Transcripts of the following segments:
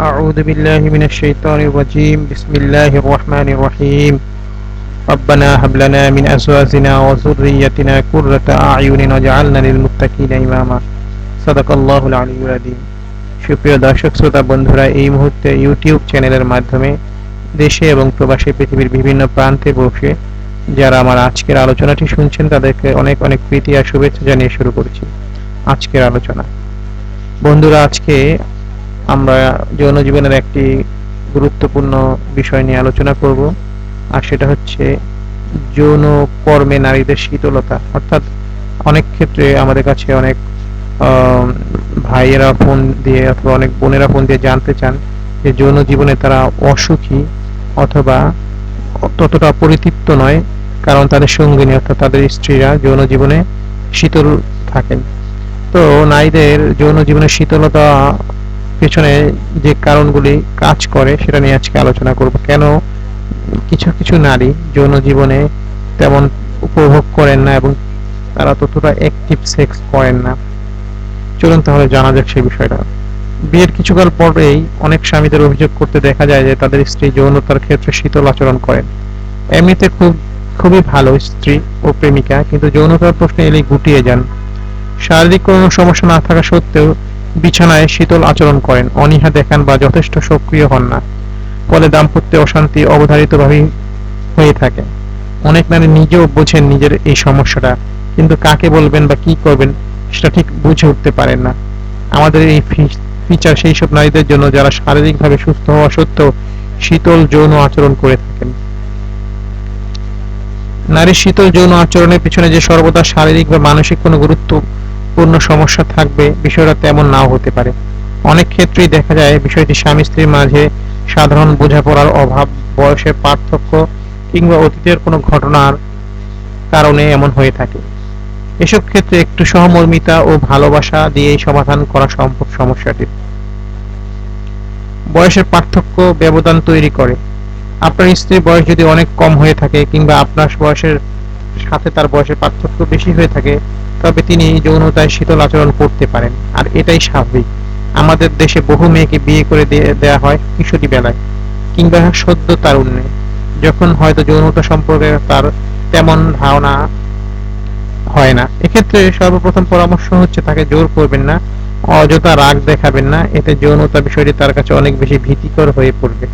أعوذ بالله من الشيطان الرجيم بسم الله الرحمن الرحيم ربنا هب لنا من أزواجنا وذريتنا قرة أعين واجعلنا للمتقين إماما صدق الله العلي العظيم সুপ্রিয় দর্শক শ্রোতা বন্ধুরা এই মুহূর্তে ইউটিউব চ্যানেলের মাধ্যমে দেশে এবং প্রবাসী পৃথিবীর বিভিন্ন প্রান্তে বসে যারা আমার আজকের আলোচনাটি শুনছেন তাদেরকে অনেক অনেক প্রীতি আর শুভেচ্ছা জানিয়ে শুরু করছি আজকের আলোচনা বন্ধুরা আজকে আমরা যৌন জীবনের একটি গুরুত্বপূর্ণ বিষয় নিয়ে আলোচনা করব, আর সেটা হচ্ছে যৌন কর্মে নারীদের শীতলতা। অর্থাৎ অনেক ক্ষেত্রে আমাদের কাছে অনেক ভাইয়েরা ফোন দিয়ে অথবা অনেক বোনেরা ফোন দিয়ে জানতে চান যে যৌন জীবনে তারা অসুখী অথবা ততটা পরিতৃপ্ত নয় কারণ তাদের সঙ্গিনী অর্থাৎ তাদের স্ত্রীরা যৌন জীবনে শীতল থাকেন। তো নারীদের যৌন জীবনের শীতলতা পেছনে যে কারণগুলি কাজ করে সেটা নিয়ে আজকে আলোচনা করব। কেন কিছু কিছু নারী যৌন জীবনে তেমন উপভোগ করেন না এবং তারা ততটা অ্যাক্টিভ সেক্স করেন না। চলুন তাহলে জানা যাক সেই বিষয়টা। বিয়ের কিছুকাল পরেই অনেক স্বামীদের অভিযোগ করতে দেখা যায় যে তাদের স্ত্রী যৌনতার ক্ষেত্রে শীতল আচরণ করেন। এমনিতে খুব, খুবই ভালো স্ত্রী ও প্রেমিকা, কিন্তু যৌনতার প্রশ্নে এলেই গুটিয়ে যান। শারীরিক কোনো সমস্যা না থাকা সত্ত্বেও বিছানায় শীতল আচরণ করেন। অনীহা দেখান বা যথেষ্ট সক্রিয় হন না। ফলে দাম্পত্যে অশান্তি অবধারিতভাবেই হয়ে থাকে। অনেক নারী নিজেও বোঝেন নিজের এই সমস্যাটা, কিন্তু কাকে বলবেন বা কি করবেন সেটা ঠিক বুঝে উঠতে পারেন না। আমাদের এই ফিচার সেই সব নারীদের জন্য যারা শারীরিকভাবে সুস্থ হওয়া সত্ত্বেও শীতল যৌন আচরণ করে থাকেন। নারীর শীতল যৌন আচরণের পিছনে যে সর্বদা শারীরিক বা মানসিক কোনো গুরুত্বপূর্ণ সমস্যা থাকবে, বিষয়টা তেমন নাও হতে পারে। অনেক ক্ষেত্রেই দেখা যায় বিষয়টি স্বামী স্ত্রীর মাঝে সাধারণ বোঝাপড়ার অভাব, বয়সের পার্থক্য কিংবা অতীতের কোনো ঘটনার কারণে এমন হয়ে থাকে। এসব ক্ষেত্রে একটু সহমর্মিতা ও ভালোবাসা দিয়েই সমাধান করা সম্ভব সমস্যাটির বয়সের পার্থক্য ব্যবধান তৈরি করে। আপনার স্ত্রীর বয়স যদি অনেক কম হয়ে থাকে কিংবা আপনার বয়সের সাথে তার বয়সের পার্থক্য বেশি হয়ে থাকে তবে তিনি যৌনতায় শীতল আচরণ করতে পারেন, আর এটাই স্বাভাবিক। আমাদের দেশে বহু মেয়েকে বিয়ে করে দিয়ে- হয় কিশোরী বেলায়, কিংবা সদ্য তারুণ্যে। যখন হয়তো যৌনতা সম্পর্কে তার তেমন ধারণা হয় না, এক্ষেত্রে সর্বপ্রথম পরামর্শ হচ্ছে তাকে জোর করবেন না, অযথা রাগ দেখাবেন না, এতে যৌনতা বিষয়টি তার কাছে অনেক বেশি ভীতিকর হয়ে পড়বে।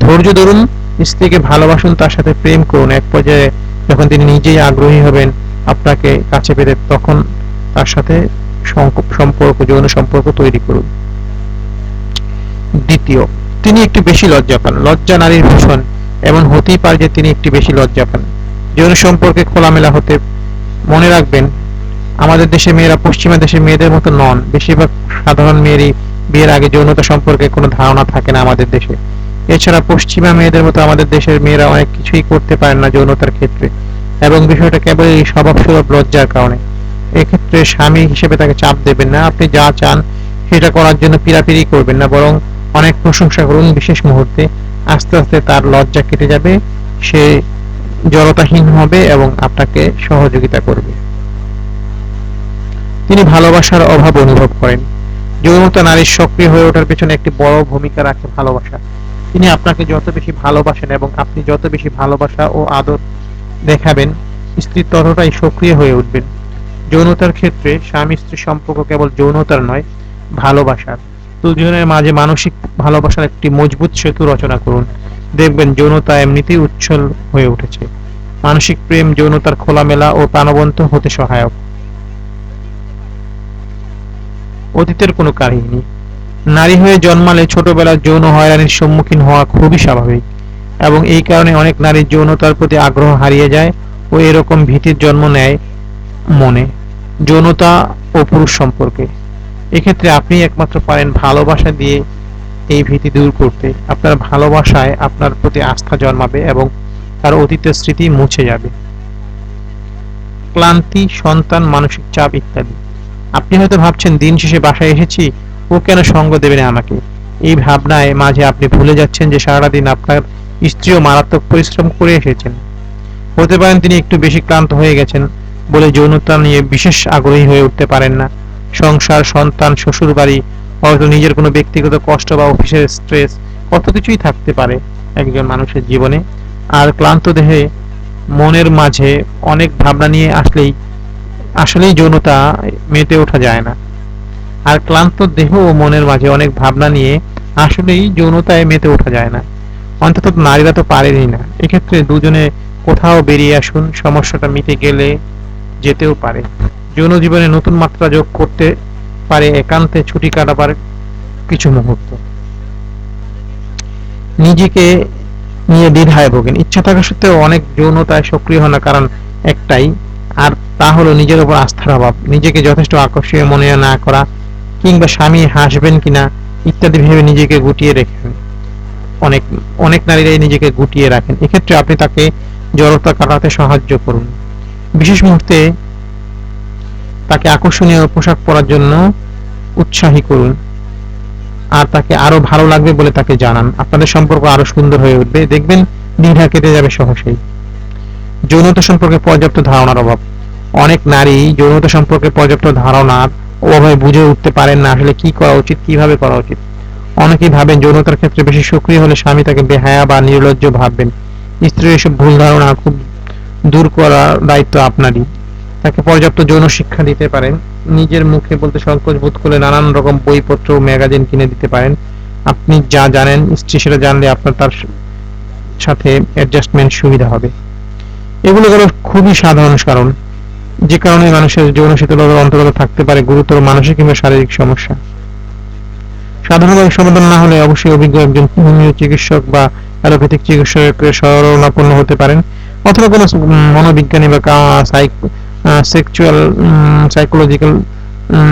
ধৈর্য ধরুন, স্ত্রীকে ভালোবাসুন, তার সাথে প্রেম করুন। এক পর্যায়ে যখন তিনি নিজেই আগ্রহী হবেন আপনাকে কাছে পেতে তখন তার সাথে সম্পর্ক, যৌন সম্পর্ক তৈরি করুন। দ্বিতীয়, তিনি একটু বেশি লজ্জা পান। লজ্জা নারীর ভূষণ। এমন হতেই পারে যে তিনি একটু বেশি লজ্জা পান। যৌন সম্পর্কে খোলামেলা হতে মনে রাখবেন, আমাদের দেশে মেয়েরা পশ্চিমা দেশের মেয়েদের মতো নন। বেশিরভাগ সাধারণ মেয়েরই বিয়ের আগে যৌনতা সম্পর্কে কোনো ধারণা থাকে না আমাদের দেশে। এছাড়া পশ্চিমা মেয়েদের মতো আমাদের দেশের মেয়েরা অনেক কিছুই করতে পারেন না যৌনতার ক্ষেত্রে। এবং বিষয়টা কেবল এই স্বভাবসুলভ লজ্জার কারণে। এক্ষেত্রে স্বামী হিসেবে তাকে চাপ দেবেন না, আপনি যা চান সেটা করার জন্য পিরাপিরি করবেন না, বরং অনেক প্রশংসা করুন বিশেষ মুহূর্তে। আস্তে আস্তে তার লজ্জা কেটে যাবে, সে জড়তাহীন হবে এবং আপনাকে সহযোগিতা করবে। তিনি ভালোবাসার অভাব অনুভব করেন। যৌনতা নারীর সক্রিয় হয়ে ওঠার পেছনে একটি বড় ভূমিকা রাখে ভালোবাসা। তিনি আপনাকে যত বেশি ভালোবাসেন এবং আপনি যত বেশি ভালোবাসা ও আদর দেখাবেন স্ত্রী ততটাই সক্রিয় হয়ে উঠবেন। যৌনতার ক্ষেত্রে স্বামী স্ত্রী সম্পর্ক কেবল যৌনতার নয়, ভালোবাসার। দুজনের মাঝে মানসিক ভালোবাসার একটি মজবুত সেতু রচনা করুন। দেখবেন যৌনতা এমনিতেই উচ্ছল হয়ে উঠেছে। মানসিক প্রেম, যৌনতার খোলামেলা ও প্রাণবন্ত হতে সহায়ক। অতীতের কোনো কাহিনী। নারী হয়ে জন্মালে ছোটবেলায় যৌন হয়রানির সম্মুখীন হওয়া খুবই স্বাভাবিক। এবং এই কারণে অনেক নারী যৌনতার প্রতি আগ্রহ হারিয়ে যায় ও এরকম ভীতির জন্ম নেয় মনে, যৌনতা ও পুরুষ সম্পর্কে। এক্ষেত্রে আপনি একমাত্র পারেন ভালোবাসা দিয়ে এই ভীতি দূর করতে। আপনার ভালোবাসায় আপনার প্রতি আস্থা জন্মাবে এবং তার অতীতের স্মৃতি মুছে যাবে। ক্লান্তি, সন্তান, মানসিক চাপ ইত্যাদি। আপনি হয়তো ভাবছেন, দিন শেষে বাসায় এসেছি, ও কেন সঙ্গ দেবে না আমাকে? এই ভাবনায় মাঝে আপনি ভুলে যাচ্ছেন যে সারাদিন আপনার স্ত্রীও মারাত্মক পরিশ্রম করে এসেছেন। হতে পারেন তিনি একটু বেশি ক্লান্ত হয়ে গেছেন বলে যৌনতা নিয়ে বিশেষ আগ্রহী হয়ে উঠতে পারেন না। সংসার, সন্তান শ্বশুর বাড়ি হয়তো নিজের কোনো ব্যক্তিগত কষ্ট বা অফিসের স্ট্রেস কত কিছুই থাকতে পারে একজন মানুষের জীবনে। আর ক্লান্ত দেহে, মনের মাঝে অনেক ভাবনা নিয়ে আসলেই আসলেই যৌনতা মেতে ওঠা যায় না। আর ক্লান্ত দেহ ও মনের মাঝে অনেক ভাবনা নিয়ে আসলেই যৌনতায় মেতে ওঠা যায় না। অন্তত নারীরা তো পারেনি না। এক্ষেত্রে দুজনে কোথাও বেরিয়ে আসুন, সমস্যাটা মিটে গেলে যেতেও পারে। যৌন জীবনে নতুন মাত্রা যোগ করতে পারে একান্তে ছুটি কাটাবার কিছু মুহূর্ত। নিজেকে নিয়ে দ্বিধায় ভোগেন। ইচ্ছা থাকা সত্ত্বেও অনেক যৌনতায় সক্রিয় হন কারণ একটাই, আর তা হলো নিজের উপর আস্থার অভাব। নিজেকে যথেষ্ট আকর্ষণীয় মনে না করা, কিংবা স্বামী হাসবেন কিনা ইত্যাদি ভেবে নিজেকে গুটিয়ে রেখেন। অনেক অনেক নারীরাই নিজেকে গুটিয়ে রাখেন। এক্ষেত্রে আপনি তাকে জড়তা কাটাতে সাহায্য করুন। বিশেষ মুহূর্তে তাকে আকর্ষণীয় পোশাক পরার জন্য উৎসাহী করুন। আর তাকে আরও ভালো লাগবে বলে তাকে জানান। আপনাদের সম্পর্ক আরও সুন্দর হয়ে উঠবে। দেখবেন দ্বিধা কেটে যাবে সহসেই। যৌনতা সম্পর্কে পর্যাপ্ত ধারণার অভাব। অনেক নারী যৌনতা সম্পর্কে পর্যাপ্ত ধারণার অভাবে বুঝে উঠতে পারেন না আসলে কি করা উচিত, কীভাবে করা উচিত। অনেকেই ভাবেন যৌনতার ক্ষেত্রে বেশি সক্রিয় হলে স্বামী তাকে বেহায়া বা নির্লজ্জ ভাববেন। স্ত্রীর এসব ভুল ধারণা খুব দূর করার দায়িত্ব আপনারই। তাকে পর্যাপ্ত যৌন শিক্ষা দিতে পারেন। নিজের মুখে বলতে সংকোচ বোধ করলে নানান রকম বইপত্র ম্যাগাজিন কিনে দিতে পারেন। আপনি যা জানেন, স্ত্রী সেটা জানলে আপনার তার সাথে অ্যাডজাস্টমেন্ট সুবিধা হবে। এগুলো হলো খুবই সাধারণ কারণ। যে কারণে মানুষের যৌন শীতলতার অন্তর্গত থাকতে পারে গুরুতর মানসিক কিংবা শারীরিক সমস্যা। সাধারণভাবে সমাধান না হলে অবশ্যই অভিজ্ঞ একজন হোমিও চিকিৎসক বা অ্যালোপ্যাথিক চিকিৎসকের শরণাপন্ন হতে পারেন। অথবা কোনো মনোবিজ্ঞানী বা সেক্সুয়াল সাইকোলজিক্যাল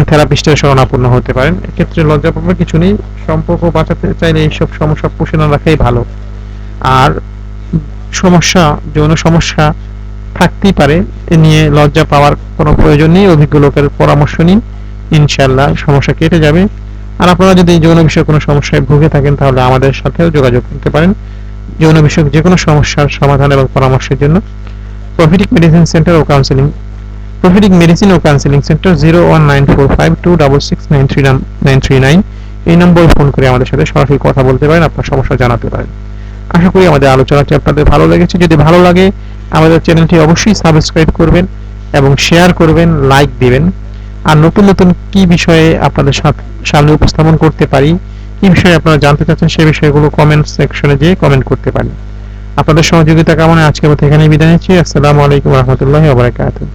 থেরাপিস্টের শরণাপন্ন হতে পারেন। এক্ষেত্রে লজ্জা পাবার কিছু নেই। সম্পর্ক বাঁচাতে চাইলে এইসব সমস্যা পুষে না রাখাই ভালো। আর সমস্যা, যৌন সমস্যা থাকতেই পারে। এ নিয়ে লজ্জা পাওয়ার কোনো প্রয়োজন নেই। অভিজ্ঞ লোকের পরামর্শ নিন। ইনশাল্লাহ সমস্যা কেটে যাবে। আর আপনারা যদি যৌন বিষয়ে কোনো সমস্যায় ভুগে থাকেন, তাহলে আমাদের সাথেও যোগাযোগ করতে পারেন। যৌন বিষয়ক যে কোনো সমস্যার সমাধান এবং পরামর্শের জন্য প্রফিটিক মেডিসিন সেন্টার ও কাউন্সিলিং প্রফিটিক মেডিসিন ও counselling centre zero one nine four five two double six nine three nine three nine এই নম্বরে ফোন করে আমাদের সাথে সরাসরি কথা বলতে পারেন, আপনার সমস্যা জানাতে পারেন। আশা করি আমাদের আলোচনাটি আপনাদের ভালো লেগেছে। যদি ভালো লাগে, আমাদের চ্যানেলটি অবশ্যই সাবস্ক্রাইব করবেন এবং শেয়ার করবেন, লাইক দিবেন। আর নতুন নতুন কি বিষয়ে আপনাদের সামনে উপস্থাপন করতে পারি, কি বিষয়ে আপনারা জানতে চাচ্ছেন সে বিষয়গুলো কমেন্ট সেকশনে যেয়ে কমেন্ট করতে পারেন। আপনাদের সহযোগিতা কামনায় আজকে মতো এখানে বিদায় নিচ্ছি। আসসালামু আলাইকুম রহমতুল্লাহ ওবরাকাতুহ